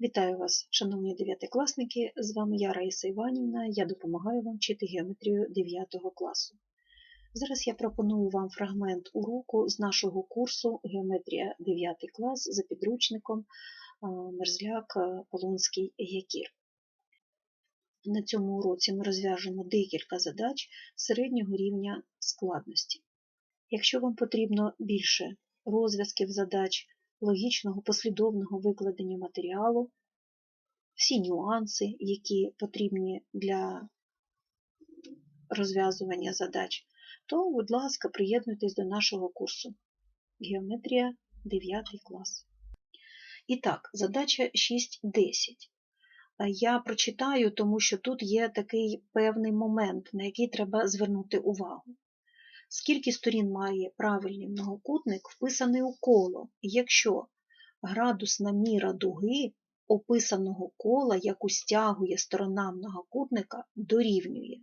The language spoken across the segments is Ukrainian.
Вітаю вас, шановні дев'ятикласники! З вами я, Раїса Іванівна, я допомагаю вам вчити геометрію 9 класу. Зараз я пропоную вам фрагмент уроку з нашого курсу Геометрія 9 клас за підручником Мерзляк Полонський Якір. На цьому уроці ми розв'яжемо декілька задач середнього рівня складності. Якщо вам потрібно більше розв'язків задач, логічного послідовного викладення матеріалу, всі нюанси, які потрібні для розв'язування задач, то, будь ласка, приєднуйтесь до нашого курсу Геометрія 9 клас. І так, задача 6.10. Я прочитаю, тому що тут є такий певний момент, на який треба звернути увагу. Скільки сторін має правильний многокутник, вписаний у коло, якщо градусна міра дуги описаного кола, яку стягує сторона многокутника, дорівнює.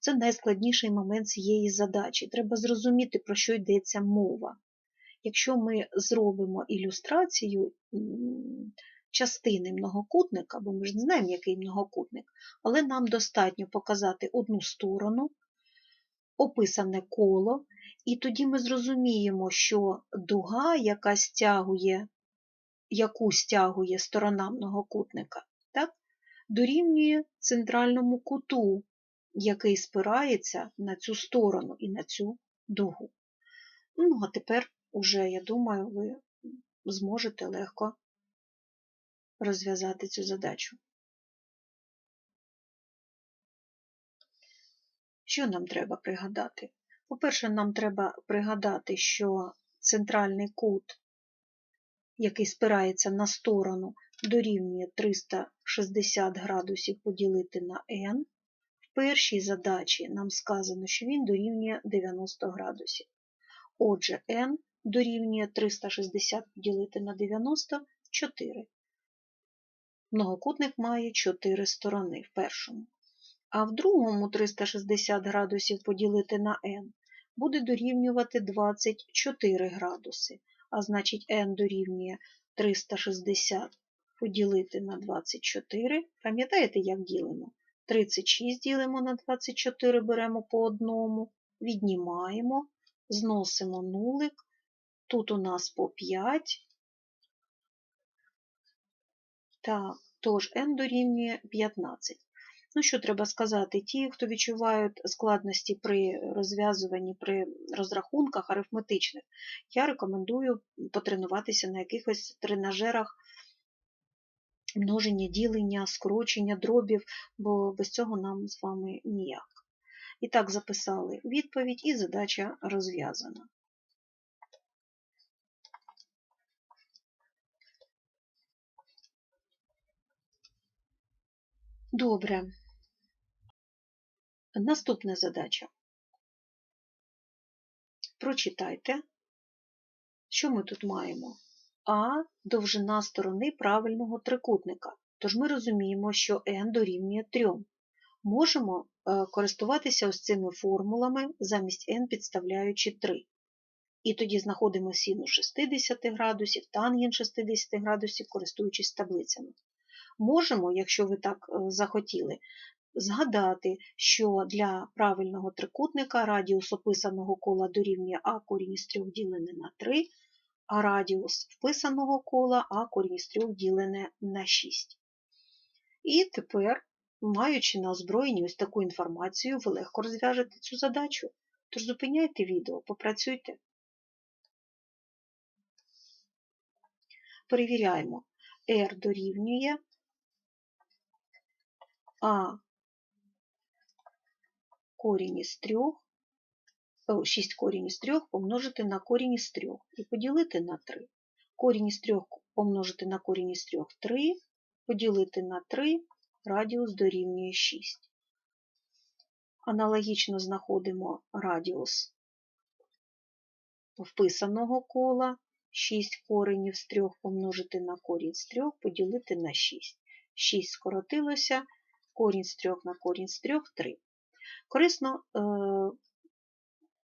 Це найскладніший момент цієї задачі. Треба зрозуміти, про що йдеться мова. Якщо ми зробимо ілюстрацію частини многокутника, бо ми ж знаємо, який многокутник, але нам достатньо показати одну сторону, описане коло, і тоді ми зрозуміємо, що дуга, яка стягує, яку стягує сторона многокутника, так, дорівнює центральному куту, який спирається на цю сторону і на цю дугу. Ну, а тепер уже, я думаю, ви зможете легко розв'язати цю задачу. Що нам треба пригадати? По-перше, нам треба пригадати, що центральний кут, який спирається на сторону, дорівнює 360 градусів поділити на n. В першій задачі нам сказано, що він дорівнює 90 градусів. Отже, n дорівнює 360 поділити на 90 4. Многокутник має 4 сторони в першому. А в другому 360 градусів поділити на n буде дорівнювати 24 градуси. А значить, n дорівнює 360 поділити на 24. Пам'ятаєте, як ділимо? 36 ділимо на 24, беремо по одному, віднімаємо, зносимо нулик. Тут у нас по 5. Так, тож n дорівнює 15. Ну, що треба сказати, ті, хто відчувають складності при розв'язуванні, при розрахунках арифметичних, я рекомендую потренуватися на якихось тренажерах множення, ділення, скорочення дробів, бо без цього нам з вами ніяк. І так, записали відповідь, і задача розв'язана. Добре. Наступна задача. Прочитайте, що ми тут маємо? А довжина сторони правильного трикутника. Тож ми розуміємо, що n дорівнює 3. Можемо користуватися ось цими формулами замість n підставляючи 3. І тоді знаходимо синус 60 градусів, тангенс 60 градусів, користуючись таблицями. Можемо, якщо ви так захотіли, згадати, що для правильного трикутника радіус описаного кола дорівнює а корінь із 3 ділене на 3, а радіус вписаного кола а корінь із 3 ділене на 6. І тепер, маючи на озброєнні ось таку інформацію, ви легко розв'яжете цю задачу. Тож зупиняйте відео, попрацюйте. Перевіряємо. R дорівнює А корінь із 3, 6 корінь із 3 помножити на корінь із 3 і поділити на 3. Корінь із 3 помножити на корінь із 3 – 3, поділити на 3, радіус дорівнює 6. Аналогічно знаходимо радіус вписаного кола, 6 коренів з 3 помножити на корінь з 3, поділити на 6. 6 скоротилося, корінь з 3 на корінь з 3 – 3. Корисно е,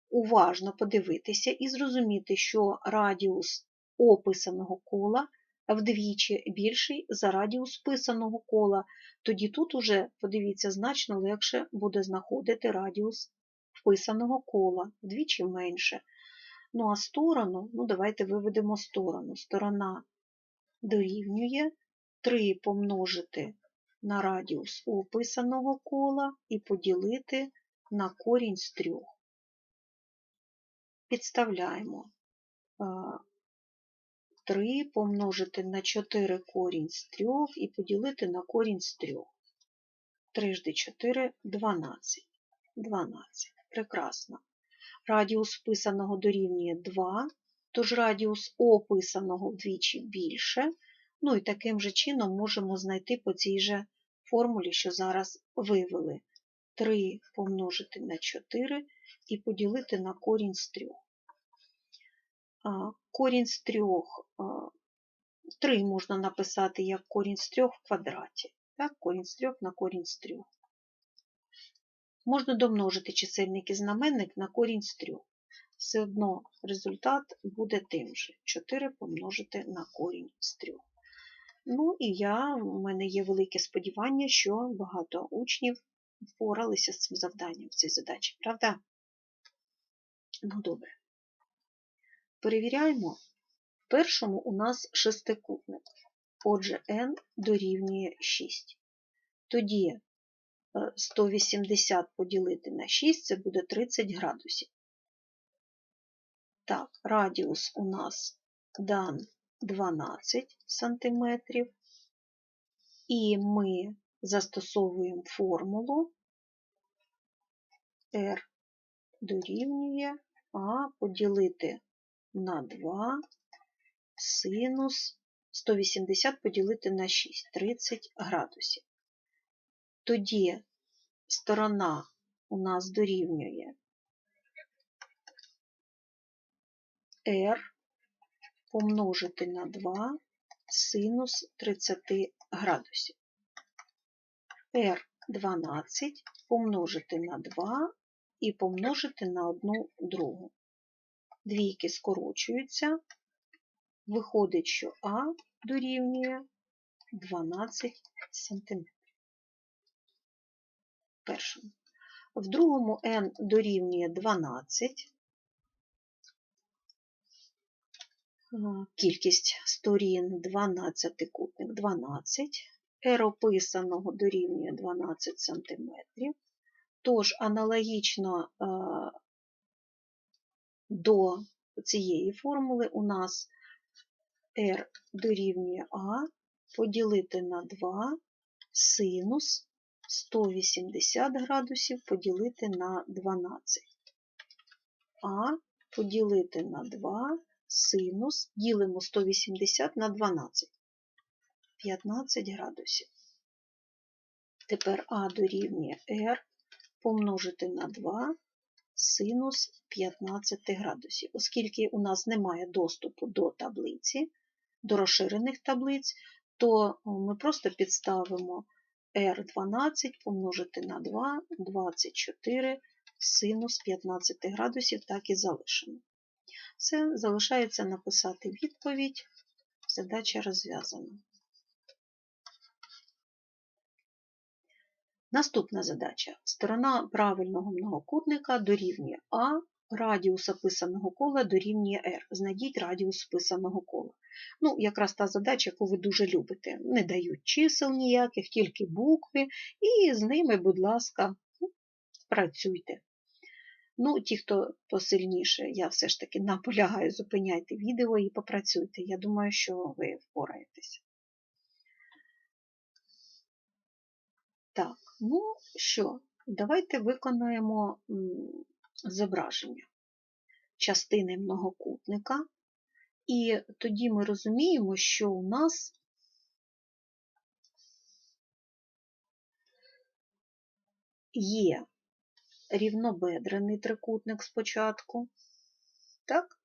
уважно подивитися і зрозуміти, що радіус описаного кола вдвічі більший за радіус писаного кола, тоді тут уже, подивіться, значно легше буде знаходити радіус вписаного кола, вдвічі менше. Ну а сторону, ну давайте виведемо сторону. Сторона дорівнює 3 помножити на радіус описаного кола і поділити на корінь з 3. Підставляємо 3 помножити на 4 корінь з 3 і поділити на корінь з 3. 3 жди 4 – 12. 12. Прекрасно. Радіус вписаного дорівнює 2, тож радіус описаного вдвічі більше. Ну і таким же чином можемо знайти по цій же формулі, що зараз вивели. 3 помножити на 4 і поділити на корінь з 3. Корінь з 3, 3 можна написати як корінь з 3 в квадраті. Так, корінь з 3 на корінь з 3. Можна домножити чисельник і знаменник на корінь з 3. Все одно результат буде тим же. 4 помножити на корінь з 3. Ну і я, у мене є велике сподівання, що багато учнів впоралися з цим завданням в цій задачі, правда? Ну, добре. Перевіряємо. В першому у нас шестикутник. Отже, n дорівнює 6. Тоді 180 поділити на 6 це буде 30 градусів. Так, радіус у нас дан 12 сантиметрів. І ми застосовуємо формулу R дорівнює А поділити на 2 синус 180 поділити на 6, 30 градусів. Тоді сторона у нас дорівнює R помножити на 2 синус 30 градусів. R 12 помножити на 2 і помножити на 1 другу. Двійки скорочуються. Виходить, що А дорівнює 12 см. В другому n дорівнює 12. Кількість сторін 12 кутник 12. R описаного дорівнює 12 см. Тож, аналогічно до цієї формули у нас R дорівнює А поділити на 2 синус 180 градусів поділити на 12. А поділити на 2 синус ділимо 180 на 12. 15 градусів. Тепер А дорівнює R помножити на 2 синус 15 градусів. Оскільки у нас немає доступу до таблиці, до розширених таблиць, то ми просто підставимо R12 помножити на 2, 24 синус 15 градусів, так і залишимо. Все, залишається написати відповідь. Задача розв'язана. Наступна задача. Сторона правильного многокутника дорівнює А, радіус описаного кола дорівнює R. Знайдіть радіус описаного кола. Ну, якраз та задача, яку ви дуже любите. Не дають чисел ніяких, тільки букви, і з ними, будь ласка, працюйте. Ну, ті, хто посильніше, я все ж таки наполягаю, зупиняйте відео і попрацюйте. Я думаю, що ви впораєтеся. Так, ну що, давайте виконаємо зображення частини многокутника. І тоді ми розуміємо, що у нас є рівнобедрений трикутник спочатку, так?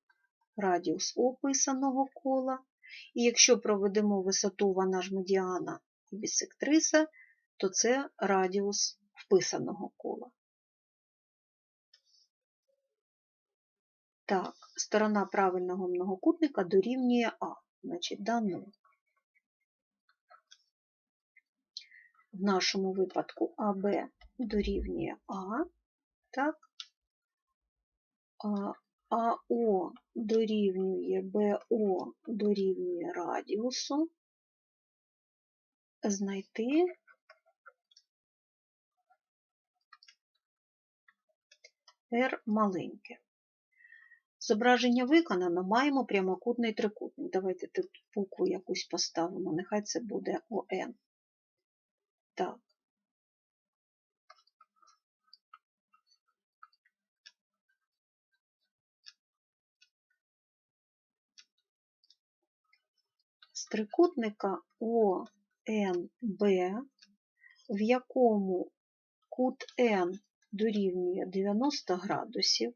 радіус описаного кола. І якщо проведемо висоту вона медіана і бісектриса, то це радіус вписаного кола. Так, сторона правильного многокутника дорівнює А, значить дано. В нашому випадку АБ дорівнює А так? АО дорівнює БО дорівнює радіусу, знайти R маленьке. Зображення виконано, маємо прямокутний трикутник. Давайте тут букву якусь поставимо, нехай це буде ОН. Так. З трикутника ОНБ, в якому кут N дорівнює 90 градусів,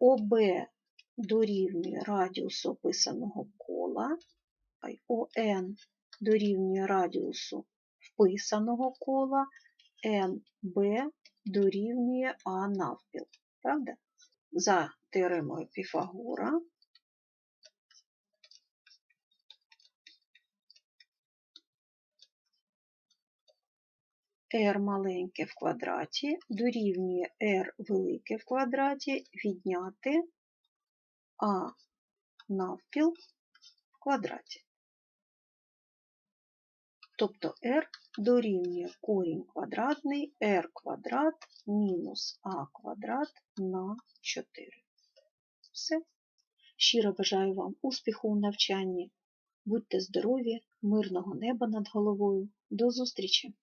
ОБ дорівнює радіусу описаного кола, ОН дорівнює радіусу вписаного кола, НБ дорівнює А навпіл. Правда? За теоремою Піфагора r маленьке в квадраті дорівнює r велике в квадраті відняти а навпіл в квадраті. Тобто r дорівнює корінь квадратний r квадрат мінус а квадрат на 4. Все. Щиро бажаю вам успіху у навчанні. Будьте здорові, мирного неба над головою. До зустрічі!